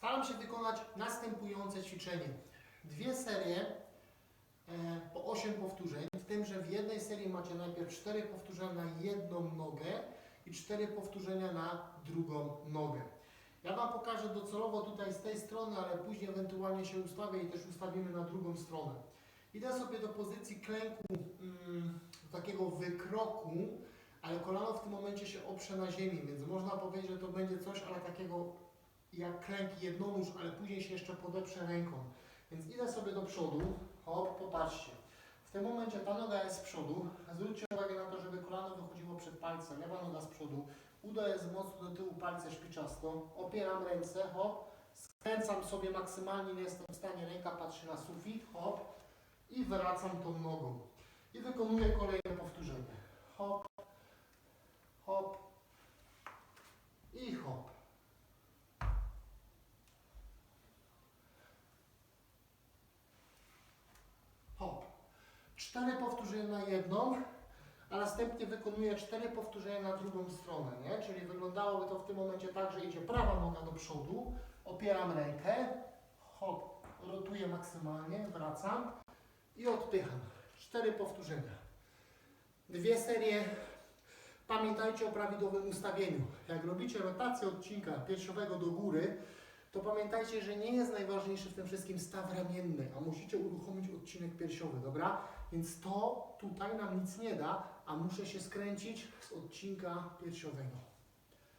Staram się wykonać następujące ćwiczenie. Dwie serie e, po 8 powtórzeń, w tym, że w jednej serii macie najpierw 4 powtórzenia na jedną nogę i 4 powtórzenia na drugą nogę. Ja Wam pokażę docelowo tutaj z tej strony, ale później ewentualnie się ustawię i też ustawimy na drugą stronę. Idę sobie do pozycji klęku, mm, takiego wykroku, ale kolano w tym momencie się oprze na ziemi, więc można powiedzieć, że to będzie coś, ale takiego jak klęk jednonóż, ale później się jeszcze podeprze ręką. Więc idę sobie do przodu, hop, popatrzcie. W tym momencie ta noga jest z przodu. Zwróćcie uwagę na to, żeby kolano wychodziło przed palcem. Lewa noga z przodu. Udo jest mocno do tyłu, palce szpiczasto. Opieram ręce, hop. Skręcam sobie maksymalnie, nie jestem w stanie. Ręka patrzy na sufit, hop. I wracam tą nogą. I wykonuję kolejne powtórzenie. Hop i hop. Hop. Cztery powtórzenia na jedną, a następnie wykonuję cztery powtórzenia na drugą stronę, nie? Czyli wyglądałoby to w tym momencie tak, że idzie prawa noga do przodu, opieram rękę, hop, rotuję maksymalnie, wracam i odpycham. Cztery powtórzenia. Dwie serie. Pamiętajcie o prawidłowym ustawieniu. Jak robicie rotację odcinka piersiowego do góry, to pamiętajcie, że nie jest najważniejszy w tym wszystkim staw ramienny, a musicie uruchomić odcinek piersiowy, dobra? Więc to tutaj nam nic nie da, a muszę się skręcić z odcinka piersiowego.